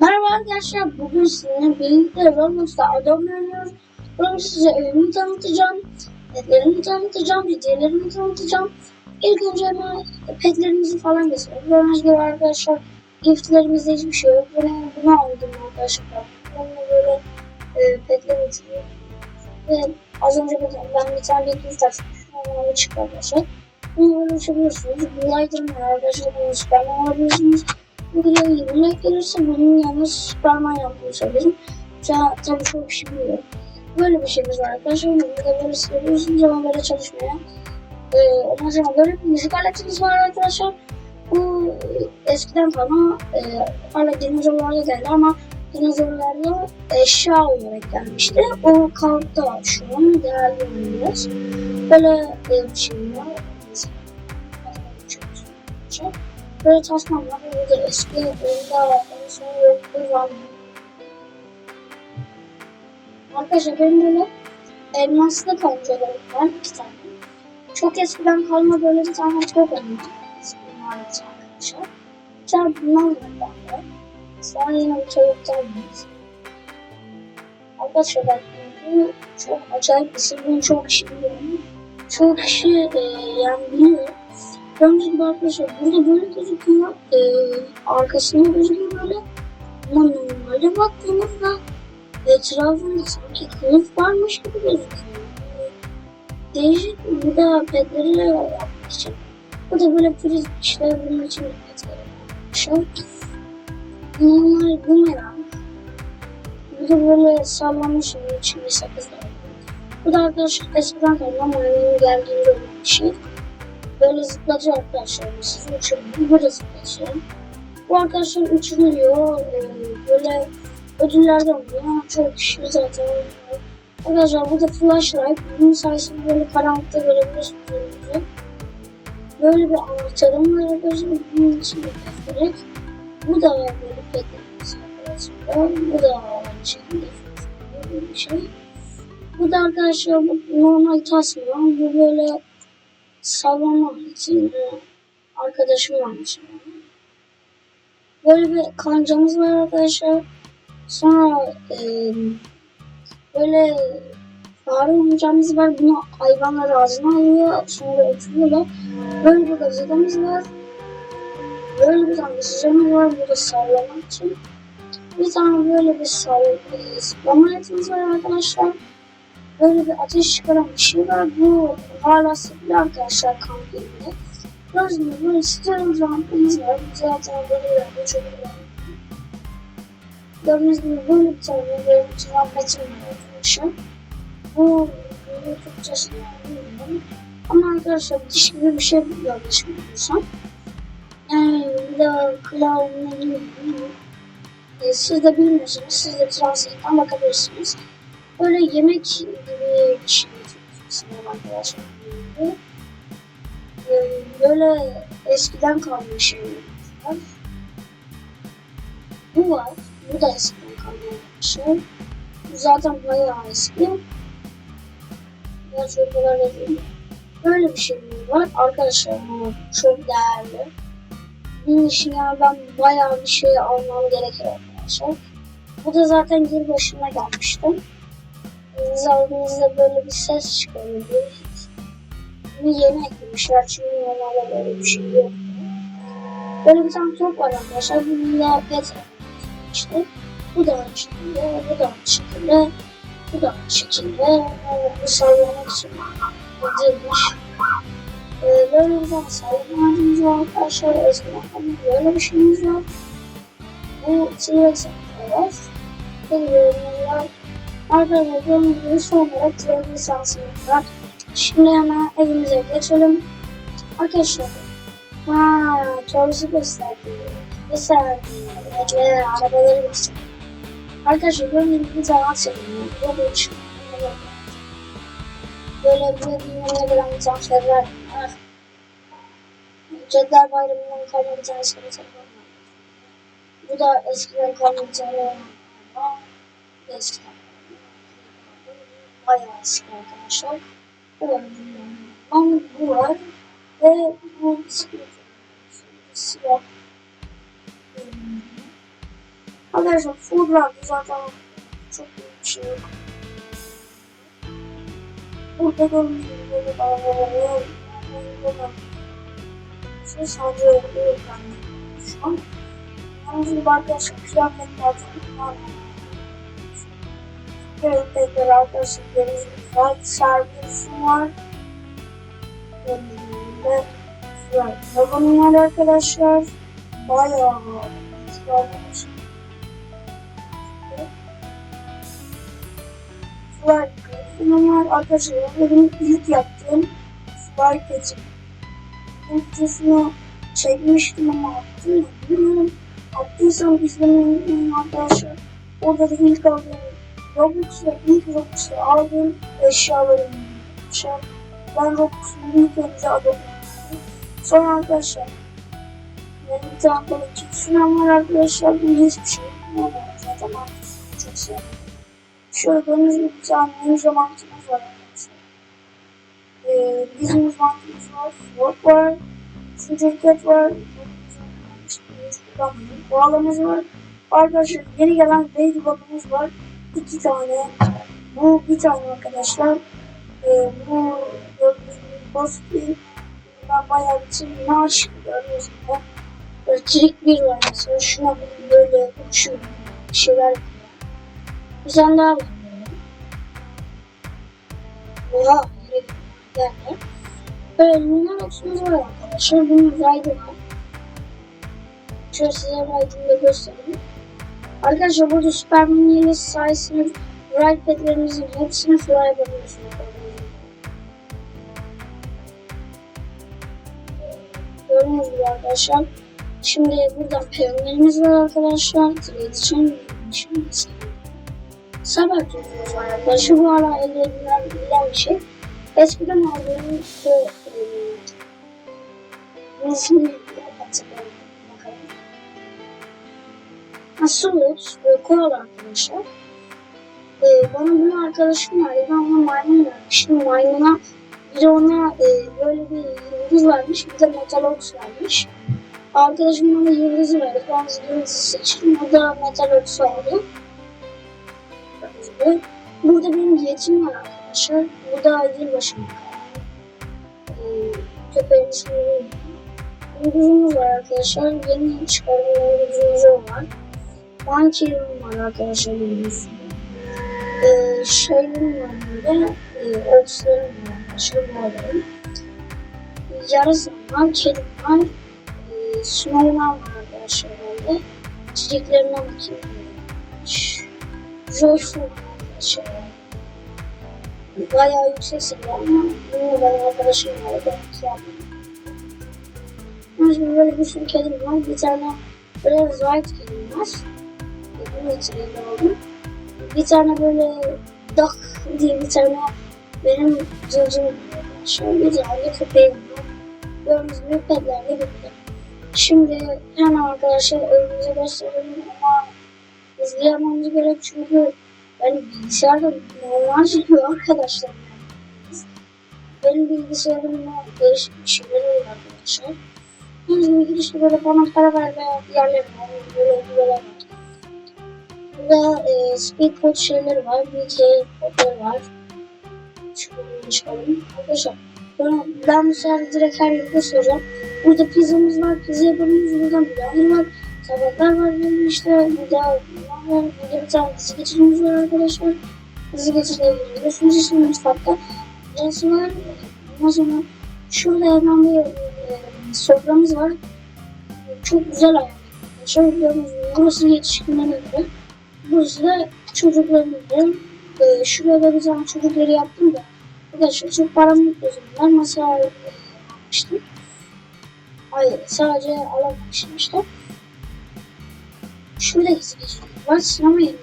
Merhaba arkadaşlar, bugün sizinle birlikte Roblox'ta adam oynuyoruz. Bugün size evimi tanıtacağım, petlerimi tanıtacağım, hediyelerimi tanıtacağım. İlk önce hemen petlerimizi falan göstereyim. Gördüğünüz gibi arkadaşlar, giftlerimizde hiçbir şey yok. Bunu, bunu aldım arkadaşlar. Onunla böyle e, petler uçuyor. Ve az önce bir, ben bir tane bir gift açmıştım. Onu çıktı arkadaşlar. Bunu böyle uçabiliyorsunuz. Glider'ım var arkadaşlar. Bunu Superman alabiliyorsunuz. Bu videoya 20 like gelirse bunun yanına Superman söylerim. Ta, tabii çok şey bilmiyorum. Böyle bir şeyimiz var arkadaşlar. Bunu da böyle seviyorsunuz ama böyle çalışmaya. Ee, ondan sonra böyle bir müzik aletimiz var arkadaşlar. Bu e, eskiden falan e, hala dinozorlarda geldi ama dinozorlarda eşya olarak gelmişti. O kalktı şu an değerli oluyoruz. Böyle e, bir şey var. Çok Böyle tasmanlar böyle eski oyunda en son yokluğu var. Arkadaşlar benim böyle elmaslı kontrolörüm var iki tane. Çok eskiden kalma böyle bir tane çok oynadım. Bunlar arkadaşlar. Tane bundan var bende. Sonra yine bir çocuktan var. Arkadaşlar bak bu çok acayip bir şey. Bunu çok kişi biliyor. Çok kişi e, yani biliyor. Gördüğünüz gibi arkadaşlar burada böyle gözüküyor. Ee, arkasında gözüküyor böyle. Ama normalde baktığımızda etrafında sanki kılıf varmış gibi gözüküyor. Değişik bu da petleri yapmak için. Bu da böyle priz işte bunun için bir petleri yapmışlar. Normal bumerang. Bu da böyle sallamış onun için bir sakız. Bu da arkadaşlar eskiden kalma maymunun geldiğinde olan bir şey. Böyle zıplatıyor arkadaşlar. Siz uçuyor. Böyle zıplatıyor. Bu arkadaşlar uçuruyor. Ee, böyle ödüllerden oluyor. Çok kişi zaten. Arkadaşlar bu da flashlight. Bunun sayesinde böyle karanlıkta görebiliyorsunuz. Böyle bir anahtarım var arkadaşlar. Bunun için de gerek. Bu da böyle petlerimiz arkadaşlar. Bu da aynı şekilde böyle bir şey. Bu da arkadaşlar normal tasma. Bu böyle sallama için arkadaşım varmış. Böyle bir kancamız var arkadaşlar. Sonra e, böyle fare oyuncağımız var. Bunu hayvanlar ağzına alıyor. Sonra uçuruyorlar. Böyle bir gazetemız var. Böyle bir tane sıcağımız var. Bu da sallamak için. Bir tane böyle bir sallama aletimiz var arkadaşlar böyle bir ateş çıkaran bir şey var. Bu hala sıkılı arkadaşlar kamp yerinde. Gördüğünüz gibi böyle sıcak rampımız var. Bu zaten böyle yerde çok önemli. Gördüğünüz gibi böyle bir tane böyle bir rampetim var arkadaşlar. Bu Türkçesini bilmiyorum. Ama arkadaşlar diş gibi bir şey yanlış bilmiyorsam. Yani bir de klavyenin bilmiyorum. E, siz de bilmiyorsunuz. Siz de translate'den bakabilirsiniz. Böyle yemek şey sanırım arkadaşlar. Ee, Böyle eskiden kalmış şeyler var. Bu var. Bu da eskiden kalmış şey. Zaten bayağı eski. Kadar da değil. Böyle bir şey var. Arkadaşlar bu çok değerli. Bunun için ya ben bayağı bir şey almam gerekiyor arkadaşlar. Bu da zaten yıl başına gelmiştim. Siz aldığınızda böyle bir ses çıkarıyor. Bunu yeni eklemişler çünkü normalde böyle bir şey yok. Böyle bir tane top var arkadaşlar. Bunun da pet işte. Bu da şekilde, bu da şekilde, bu da şekilde. Bu sallamak için edilmiş. Ee, böyle bir tane sallama halimiz var arkadaşlar. Falan böyle bir şeyimiz var. Bu T-Rex var. Bir var. Arkadaşlar gördüğünüz gibi son olarak tren lisansımız var. Şimdi hemen evimize geçelim. Arkadaşlar. Ha, Torres'i gösterdi. Gösterdi. Ve arabaları gösterdi. Arkadaşlar gördüğünüz gibi zaman seviyorum. Bu bir şey. Böyle bir dünyaya gelen misafirler var. Cedler Bayramı'ndan kalma bir tane şey Bu da eskiden kalma bir tane eskiden bayağı eski arkadaşlar. Ama bu var ve bu siyah. Arkadaşlar foodlar zaten çok büyük bir şey yok. Burada gördüğünüz gibi. Burada şey sadece oluyor yani. Şu an Yalnız gibi arkadaşlar kıyafetler çok var. Kıyafetler arkadaşlar gördüğünüz gibi var. Servis var. Gibi var. Vagonum var arkadaşlar. Bayağı var. Arkadaşlar. Var. Bunun var arkadaşlar. Benim ilk yaptığım keçim. Bu videosunu çekmiştim ama attım mı bilmiyorum. Attıysam izlemeyi unutmayın arkadaşlar. Orada da ilk aldığım Robux'la ilk Robux'la aldığım eşyalarım. Ben Robux'un ilk önce adamım. Sonra arkadaşlar benim bir tane böyle çiftçiden var arkadaşlar. Bu hiçbir şey yok. Zaten artık çok sevdim. Şöyle gördüğünüz gibi bir tane ninja mantımız var arkadaşlar. Ee, bizim mantımız var. Sword var. Sucurket var. Bağlamız var. Arkadaşlar yeni gelen Ladybug'ımız var. İki tane. Bu bir tane arkadaşlar. Ee, bu gibi Bosby. Ben bayağı bir gördüğünüz gibi. Böyle trik bir var mesela. Şuna böyle. Bir şeyler bir tane daha var. Oha. Yani. Böyle Luminos'umuz var arkadaşlar. Bunun raydı var. Şöyle size raydını da göstereyim. Arkadaşlar burada Super Mini ile sayesinde ride padlerimizin hepsini fly yapabiliyorsunuz. Gördüğünüz gibi arkadaşlar. Şimdi burada piyonlarımız var arkadaşlar. İletişim, iletişim, Sabah tutumuz var arkadaşlar. Bu hala elde edilen bir şey. Eskiden aldığım işte resmi hatırlıyorum. Bakalım. Asulus ve Koala arkadaşlar. Ee, bana bunu arkadaşım verdi. Ben ona maymun vermiştim. Maymuna bir de ona e, böyle bir yıldız vermiş. Bir de Metalox vermiş. Arkadaşım bana yıldızı verdi. Ben yıldızı seçtim. O da Metalox oldu. Burada benim yetim var arkadaşlar. Bu da yılbaşı. Ee, köpeğin ismini Uygucumuz var arkadaşlar. Yeni çıkarılan uygucumuz var. Bankirim var arkadaşlar. Uygucumuz. Ee, şeylerim var böyle. E, okslarım var arkadaşlar. Bu alalım. Yarısım var. Kedim var. E, Snowman var arkadaşlar. Çiçeklerine bakayım. Joyful var arkadaşlar. Bayağı yüksek seviye ama bunu ben arkadaşım var. Ben yaptım. Şimdi böyle bir sürü kedim var. Bir tane böyle white kedim var. Bunun içine aldım. Bir tane böyle duck diye bir tane benim cırcım şöyle bir tane köpeğim var. Gördüğünüz gibi petlerle bitti. Şimdi hemen arkadaşlar önümüze gösterelim ama izleyememiz gerek çünkü ben bilgisayarda normal çıkıyor arkadaşlar. Benim bilgisayarımda değişik bir şeyler oluyor arkadaşlar. Bizim girişte böyle bana para verme yerleri var. Böyle var. Burada e, speed code şeyleri var. BK kodları var. Şunu çıkalım. Arkadaşlar ben, ben bu sefer direkt her yerde soracağım. Burada pizzamız var. Pizza yapabiliriz. Burada biberler var. Tabaklar var. Benim işte burada var. Burada bir tane dizi geçirimiz var arkadaşlar. Dizi geçirde giriyorsunuz. İşte mutfakta. Burası var. Ondan sonra şurada hemen bir e, soframız var. Çok güzel ayarlı. Şöyle gibi burası yetişkinlerin evi. Burası da çocukların evi. Ee, şuraya da bir tane çocukları yaptım da. Arkadaşlar çok param yok o zamanlar. Masa almıştım. Hayır sadece alamamıştım işte. Şurada izleyiciler var. Sinema yerinde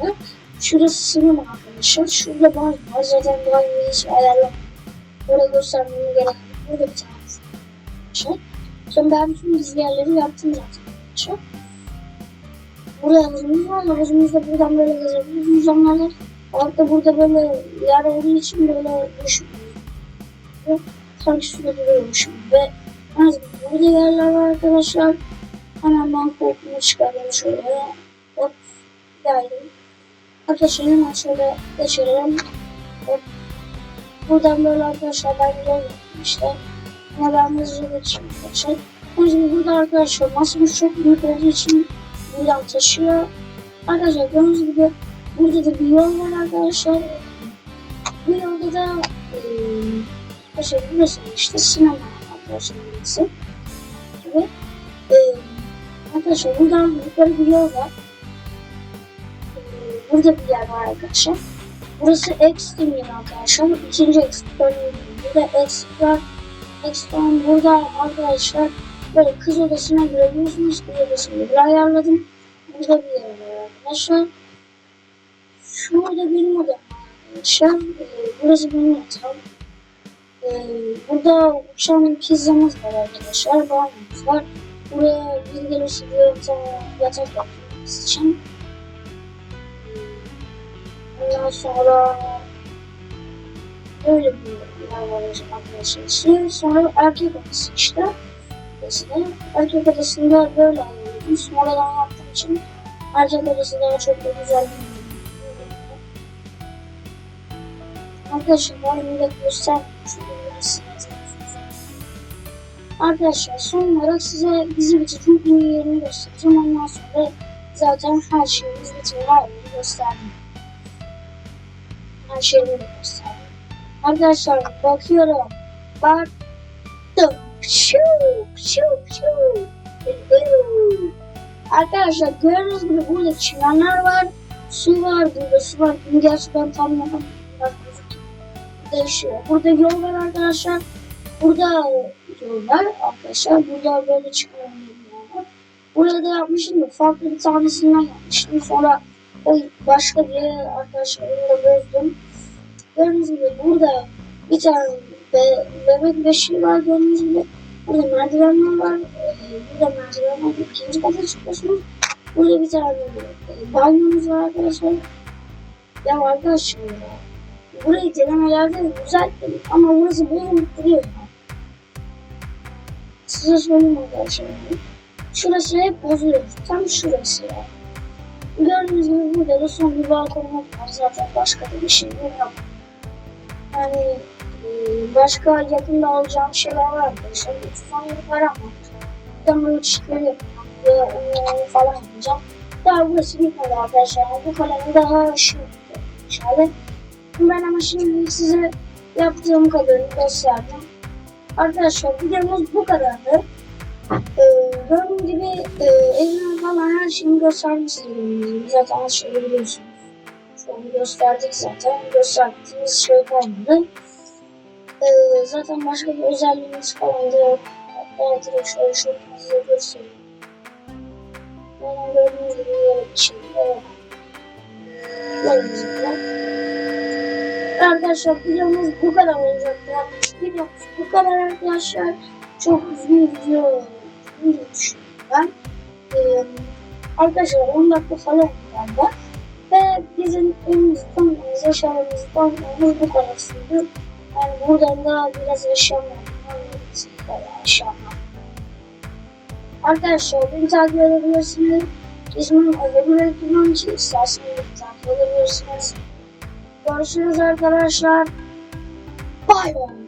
var. Şurası sinema arkadaşlar. Şurada bar var. Zaten banyoyu hiç ayarlamadım. Orada göstermem gerek. Burada bir tane arkadaşlar. Sonra ben bütün bilgileri yaptım zaten arkadaşlar. Burada havuzumuz var. Havuzumuzda buradan böyle gezebiliriz uzamlarla. Orada burada böyle yer olduğu için böyle düşmüyor. Sanki suda duruyormuşum. Ve burada yerler var arkadaşlar. Hemen ben koltuğumu çıkarayım şöyle. yaydım. Arkadaşlar hemen şöyle geçelim. Hop. Buradan böyle arkadaşlar ben yaptım işte. Ama ben hızlıca geçeyim arkadaşlar. O burada arkadaşlar masamız çok büyük olduğu için buradan taşıyor. Arkadaşlar gördüğünüz gibi burada da bir yol var arkadaşlar. Bu yolda da eee arkadaşlar burası işte sinema arkadaşlar burası. Ve eee arkadaşlar buradan yukarı bir yol var. Burada bir yer var arkadaşlar. Burası Extreme arkadaşlar. İkinci Extreme. Burada Extreme. Extreme burada arkadaşlar böyle kız odasına girebiliyorsunuz. Kız odasını bir ayarladım. Burada bir yer var arkadaşlar. Şurada benim odam arkadaşlar. Ee, burası benim yatağım. Ee, burada uçan pizzamız var arkadaşlar. Banyomuz var. Buraya bir gelirse bir yatak yapmamız için. Ondan sonra böyle bir yer var arkadaşlar. Sonra erkek odası işte. Da. Erkek odasında böyle ayırdım. Sonradan yaptığım için erkek daha çok da güzel bir Arkadaşlar. Çünkü burası Arkadaşlar son olarak size bizi bitirin en iyi yerini göstereceğim. Ondan sonra zaten her şeyimiz bitirir. Her yeri gösterdim. Her şeyini de gösterdim. Arkadaşlar bakıyorum. Baktım. Şuu, şuu. Şuu. Arkadaşlar gördüğünüz gibi burada çimenler var. Su var, burada su var. Bunu gerçekten tam yapamadım. Bozuk. Değişiyor. Burada yol var arkadaşlar. Burada yol var arkadaşlar. Burada böyle var. Burada da yapmışım da farklı bir tanesinden yapmıştım. Sonra o başka bir yer arkadaşlar onu da bozdum. Gördüğünüz gibi burada bir tane be, bebek beşiği var gördüğünüz gibi. Burada merdivenler var. Burada merdivenler. İkinci kata çıkıyorsunuz. Burada bir tane banyomuz var arkadaşlar. Ya arkadaşlar ya. Burayı denemelerde düzelttim ama burası bozulup duruyor. ya. Size söyleyeyim arkadaşlar. Şurası hep bozuluyor. Tam şurası ya. Gördüğünüz gibi burada da son bir balkonumuz var. Zaten başka da bir şey yok. Yani başka yakında alacağım şeyler var arkadaşlar. 317 param var. Ben böyle çiftleri yapacağım. Ve onu falan yapacağım. Daha burası bitmedi arkadaşlar. Bu kalemi daha şimdi dışarıda. Ben ama şimdi size yaptığım kadarını gösterdim. Arkadaşlar videomuz bu kadardı. Ee, gördüğüm gibi e, evime falan her şeyimi gösterdim size. Zaten her şeyi biliyorsunuz. Şu an gösterdik zaten. Gösterdiğimiz şey kalmadı. Ee, zaten başka bir özelliğimiz falan da yok. Hatta direkt şöyle şöyle size göstereyim. Yani gördüğünüz gibi bir şey yok. Şey. Arkadaşlar videomuz bu kadar olacak. Videomuz bu kadar arkadaşlar. Çok uzun video olduğunu düşünüyorum ben. Ee, arkadaşlar 10 dakika falan oldu. Ve bizim eşyalarımızı tanımamız bu kadar sürdü. Yani buradan da biraz eşyam var. Eşyam. Arkadaşlar beni takip edebilirsiniz. İsmim Ödebül Kullanıcı. İsterseniz takip edebilirsiniz. Görüşürüz arkadaşlar. Bay bay.